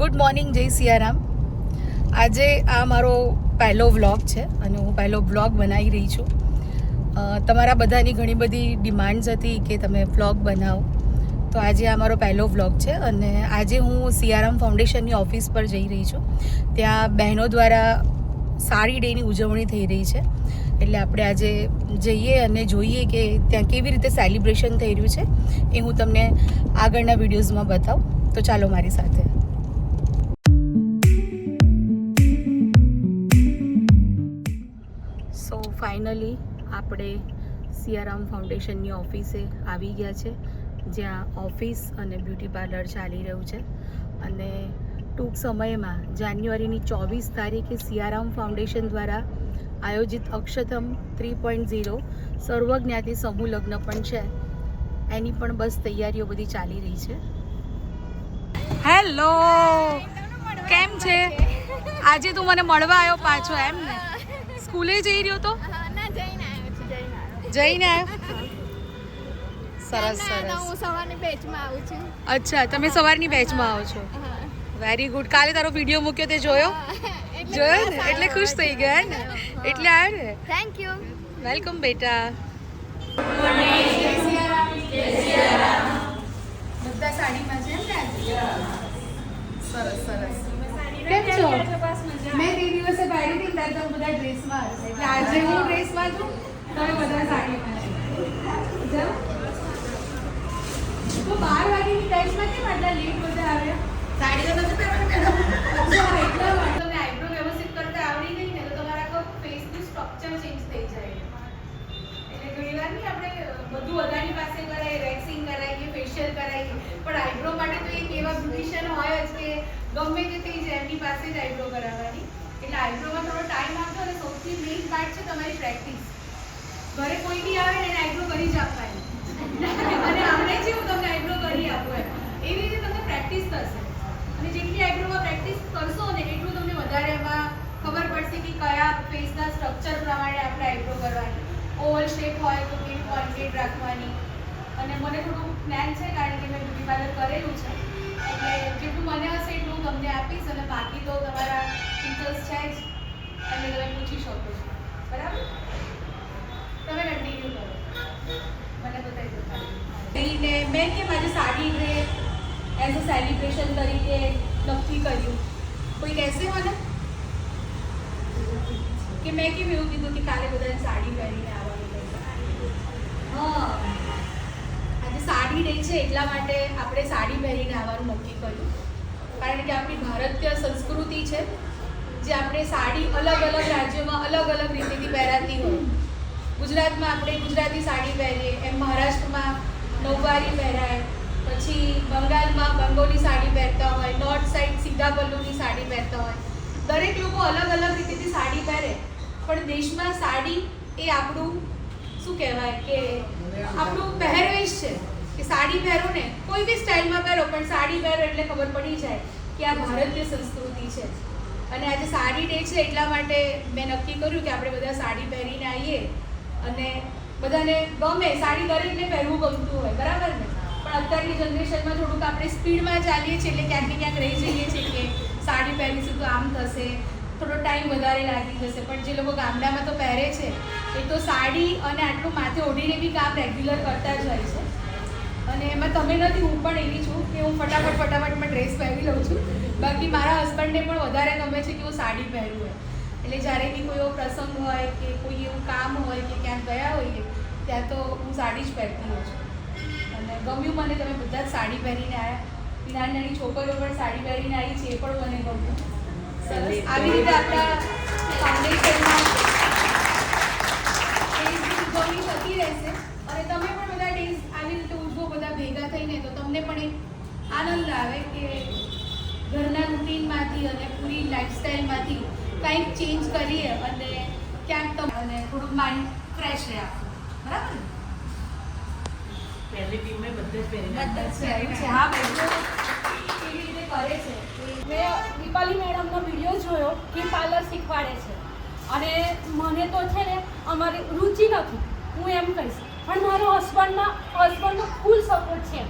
Good morning, જય સિયારામ. આજે આ મારો પહેલો વ્લોગ છે અને હું પહેલો વ્લોગ બનાવી રહી છું. તમારા બધાની ઘણી બધી ડિમાન્ડ્સ હતી કે તમે વ્લોગ બનાવો. તો આજે આ મારો પહેલો વ્લોગ છે અને આજે હું સિયારામ ફાઉન્ડેશનની ઓફિસ પર જઈ રહી છું. ત્યાં બહેનો દ્વારા સાડી ડેની ઉજવણી થઈ રહી છે. એટલે આપણે આજે જઈએ અને જોઈએ કે ત્યાં કેવી રીતે સેલિબ્રેશન થઈ રહ્યું છે એ હું તમને આગળના વિડીયોઝમાં બતાવું. તો ચાલો મારી સાથે. સો ફાઇનલી આપણે સિયારામ ફાઉન્ડેશનની ઓફિસે આવી ગયા છે જ્યાં ઓફિસ અને બ્યુટી પાર્લર ચાલી રહ્યું છે. અને ટૂંક સમયમાં જાન્યુઆરીની ચોવીસ તારીખે સિયારામ ફાઉન્ડેશન દ્વારા આયોજિત અક્ષતમ થ્રી પોઈન્ટ ઝીરો સર્વજ્ઞાતિ સમૂહ લગ્ન પણ છે. એની પણ બસ તૈયારીઓ બધી ચાલી રહી છે. હેલો કેમ છે. આજે તું મને મળવા આવ્યો પાછો એમ ને? સ્કૂલે જઈ રહ્યો તો? ના જઈને આવ્યો છું જઈને આવ્યો જઈને આવ્યો? સરસ સરસ. હું સવારની બેચમાં આવું છું. અચ્છા તમે સવારની બેચમાં આવો છો? વેરી ગુડ કાલે તારો વીડિયો મૂક્યો તે જોયો? જોયો ને? એટલે ખુશ થઈ ગયા ને? એટલે આવ્યો ને? થેન્ક યુ વેલકમ બેટા. બધા સાડીમાં છે ને? સરસ સરસ. કેમ છો? મેં તે દિવસે પહેરી હતી ત્યારે તમે બધા ડ્રેસમાં હશે. એટલે આજે હું ડ્રેસમાં છું. તમે બધા સાડીમાં છો. તો બાર વાગ્યાની ટાઈમમાં કેમ આટલા લેટ બધા આવ્યા? સાડી તો નથી પહેરવાની અચ્છા એટલા માટે તમને આઈબ્રો વ્યવસ્થિત કરતા આવડી ગઈ ને તો તમારા આખો ફેસનું સ્ટ્રક્ચર ચેન્જ થઈ જાય એટલે ઘણીવાર નહીં આપણે બધું અદાની પાસે કરાય વેક્સિંગ કરાવીએ ફેશિયલ કરાવીએ પણ આઈબ્રો માટે તો એક એવા બ્યુટિશિયન હોય જ કે ગમે તે થઈ જાય એમની પાસે જ આઈબ્રો કરાવવાની એટલે આઈબ્રોમાં થોડો ટાઈમ આપજો અને સૌથી મેઇન પાર્ટ છે તમારી પ્રેક્ટિસ ઘરે કોઈ બી આવે એને આઈબ્રો કરી જ આપવાની. અને આવડે છે હું તમને આઈબ્રો કરી આપું એમ. એવી રીતે તમને પ્રેક્ટિસ થશે અને જેટલી આઈબ્રોમાં પ્રેક્ટિસ કરશો ને એટલું તમને વધારે એમાં ખબર પડશે કે કયા ફેસના સ્ટ્રક્ચર પ્રમાણે આપણે આઈબ્રો કરવાની. ઓવલ શેપ હોય તો કેવી પોઇન્ટેડ રાખવાની. અને મને થોડું જ્ઞાન છે કારણ કે મેં બ્યુટી પાર્લર કરેલું છે. એટલે જેટલું મને હશે એટલું હું તમને આપીશ અને બાકી તો તમારા ટીચર્સ છે જ. અને તમે પૂછી શકો છો. બરાબર? તમે કન્ટિન્યુ કરો. મને બતાવી દો ખાલી મેં કે મારી sari day as a celebration તરીકે નક્કી કર્યું. કોઈ કહેશે મને? કે મેં કેમ એવું કીધું કે કાલે બધાને સાડી પહેરીને આવવાનું હા. આજે સાડી ડે છે, એટલા માટે આપણે સાડી પહેરીને આવવાનું નક્કી કર્યું. કારણ કે આપણી ભારતીય સંસ્કૃતિ છે જે આપણે સાડી અલગ અલગ રાજ્યોમાં અલગ અલગ રીતેથી પહેરાતી હોય. ગુજરાતમાં આપણે ગુજરાતી સાડી પહેરીએ, એમ મહારાષ્ટ્રમાં નવવારી પહેરાય, પછી બંગાળમાં બંગોલી સાડી પહેરતા હોય, નોર્થ સાઈડ સીધા પલ્લુની સાડી પહેરતા હોય. દરેક લોકો અલગ અલગ રીતેથી સાડી પહેરે, પણ દેશમાં સાડી એ આપણું, શું કહેવાય કે, આપણું પહેરવેશ છે, કે સાડી પહેરો ને, કોઈ બી સ્ટાઇલમાં પહેરો, પણ સાડી પહેરો એટલે ખબર પડી જાય કે આ ભારતીય સંસ્કૃતિ છે. અને આજે સાડી ડે છે એટલા માટે મેં નક્કી કર્યું કે આપણે બધા સાડી પહેરીને આવીએ. અને બધાને ગમે, સાડી દરેકને પહેરવું ગમતું હોય, બરાબર ને? પણ અત્યારની જનરેશનમાં થોડુંક આપણે સ્પીડમાં ચાલીએ છીએ એટલે ક્યાંક ને ક્યાંક રહી જઈએ છીએ કે સાડી પહેરીશું તો આમ થશે, થોડો ટાઈમ વધારે લાગી જશે. પણ જે લોકો ગામડામાં તો પહેરે છે, એ તો સાડી અને આટલું માથે ઓઢીને બી કામ રેગ્યુલર કરતા જ હોય છે. અને એમાં તમે નથી હું પણ એવી છું કે હું ફટાફટ ફટાફટમાં ડ્રેસ પહેરી લઉં છું. બાકી મારા હસબન્ડને પણ વધારે ગમે છે કે હું સાડી પહેરું હોય એટલે જ્યારે બી કોઈ એવો પ્રસંગ હોય કે કોઈ એવું કામ હોય કે ક્યાંક ગયા હોઈએ ત્યાં તો હું સાડી જ પહેરતી હોઉં છું. અને ગમ્યું મને તમે બધા જ સાડી પહેરીને આવ્યા નાની નાની છોકરીઓ પણ સાડી પહેરીને આવી છે એ પણ મને ગમ્યું. સરસ. આવી રીતે આપણા ફાઉન્ડેશનમાં ઉજવણી થતી રહેશે. અને તમે પણ બધા ડેઝ આવી રીતે ઉજવો. તો તમને પણ એક આનંદ આવે કે ઘરના રૂટીનમાંથી અને પૂરી લાઈફસ્ટાઈલમાંથી કંઈક ચેન્જ કરીએ અને ક્યાંક તમને થોડું માઇન્ડ ફ્રેશ રહે બરાબર ને? પહેલી ટીમે બધે જ પહેરી બધા જ પહેર્યું છે હા કેવી રીતે કરે છે. મેં દીપાલી મેડમનો વીડિયો જોયો કે પાર્લર શીખવાડે છે. અને મને તો છે ને અમારી રુચિ નથી. હું એમ કહીશ. પણ મારો હસબન્ડના હસબન્ડનો ફૂલ સપોર્ટ છે.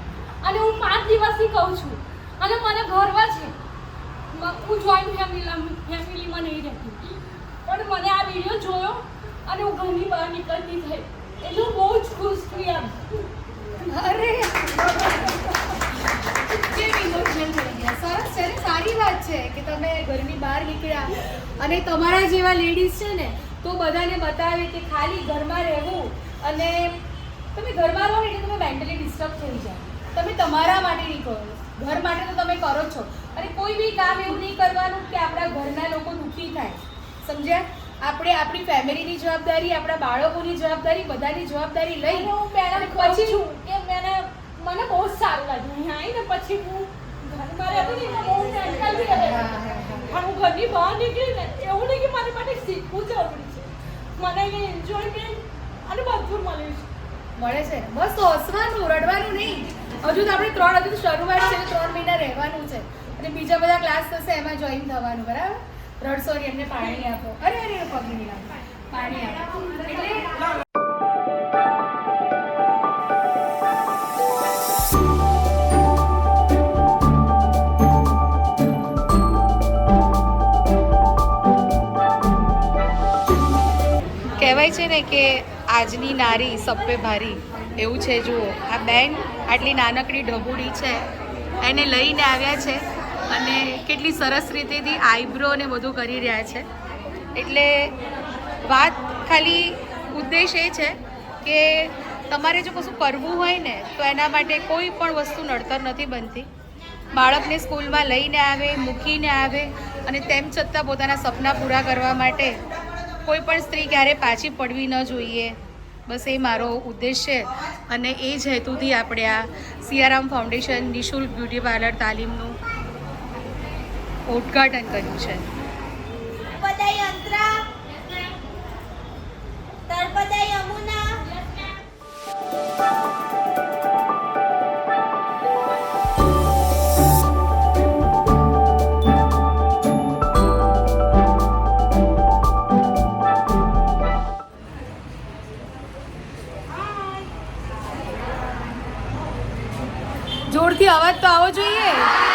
અને હું પાંચ દિવસથી કહું છું. અને મને ગર્વ છે. હું જોઈન્ટ ફેમિલી ફેમિલીમાં નહીં રહેતી. પણ મને આ વીડિયો જોયો અને હું ઘરની બહાર નીકળતી થઈ. એટલે હું બહુ જ ખુશ થઈ આમ અરે! કેમ ઇમોશનલ થઈ ગયા. સરસ છે સારી વાત છે કે તમે ઘરની બહાર નીકળ્યા અને તમારા જેવા લેડીઝ છે ને, તો બધાને બતાવે કે ખાલી ઘરમાં રહેવું અને તમે ઘરમાં રહો એટલે તમે મેન્ટલી ડિસ્ટર્બ થઈ જાઓ. તમે તમારા માટે નહીં કરો. ઘર માટે તો તમે કરો છો. અને કોઈ બી કામ એવું નહીં કરવાનું કે આપણા ઘરના લોકો દુઃખી થાય. સમજ્યા? આપણે આપણી ફેમિલીની જવાબદારી આપણા બાળકોની જવાબદારી બધાની જવાબદારી લઈ. હું પહેલા પછી છું કે મને મને બહુ જ સારું લાગ્યું. અહીંયા આવીને પછી હું ઘરમાં રહેતી ને બહુ ટેન્શન બી હા, હા, હા. પણ હું ઘરની બહાર નીકળી ને એવું નહીં કે મારી માટે શીખવું જરૂરી છે. મને અહીંયા એન્જોયમેન્ટ અને બધું મળ્યું છે. મળે છે બસ હસવાનું રડવાનું નહીં. હજુ તો આપણે ત્રણ હજુ શરૂઆત છે, ત્રણ મહિના રહેવાનું છે. અને બીજા બધા ક્લાસ થશે, એમાં જોઈન થવાનું, બરાબર? નહીં એમને પાણી આપો. અરે અરે પગની પાણી આપો. એટલે કહેવાય છે ને કે આજની નારી સપ્પે ભારી. એવું છે, જુઓ, આ બેન આટલી નાનકડી ઢબુડી છે, એને લઈને આવ્યા છે અને કેટલી સરસ રીતેથી આઈબ્રો ને બધું કરી રહ્યા છે. એટલે વાત ખાલી ઉદ્દેશ એ છે કે તમારે જો કશું કરવું હોય ને, તો એના માટે કોઈ પણ વસ્તુ નડતર નથી બનતી. બાળકને સ્કૂલમાં લઈને આવે, મૂકીને આવે અને તેમ છતાં પોતાના સપના પૂરા કરવા માટે કોઈ પણ સ્ત્રી ક્યારે પાછી પડવી ન જોઈએ. બસ એ મારો ઉદ્દેશ છે. અને એ જ હેતુથી આપણે આ સિયારામ ફાઉન્ડેશન નિઃશુલ્ક બ્યુટી પાર્લર તાલીમનું ઉદ્ઘાટન કર્યું છે. જોરથી અવાજ તો આવવો જોઈએ.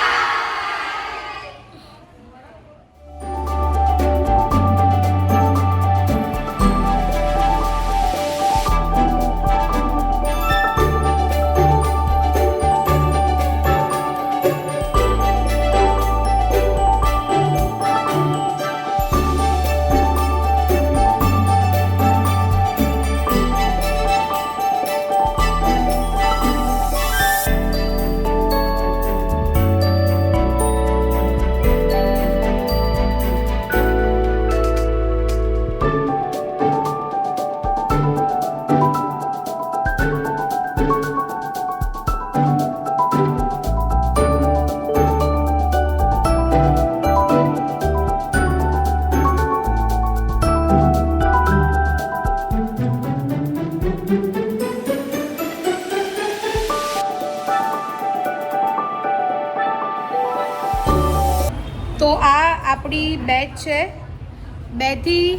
બેથી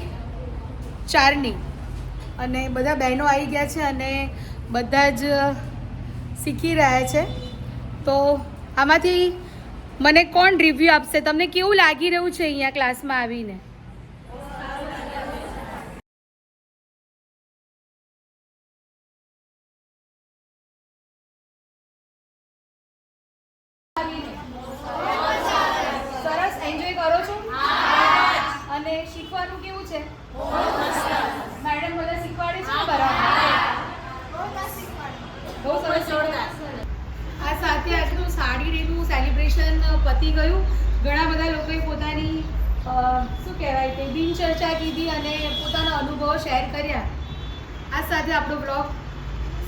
ચારની. અને બધા બહેનો આવી ગયા છે અને બધા જ શીખી રહ્યા છે. તો આમાંથી મને કોણ રિવ્યૂ આપશે? તમને કેવું લાગી રહ્યું છે અહીંયા ક્લાસમાં આવીને સરસ એન્જોય કરો છો અને શીખવાનું કેવું છે મેડમ બધા શીખવાડે છે ને બરાબર બહુ સરસ આ સાથે આજનું સાડી ડેનું સેલિબ્રેશન પતી ગયું. ઘણા બધા લોકોએ પોતાની શું કહેવાય કે દિનચર્ચા કીધી અને પોતાના અનુભવો શેર કર્યા. આ સાથે આપણો બ્લોગ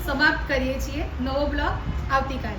સમાપ્ત કરીએ છીએ. નવો બ્લોગ આવતીકાલે.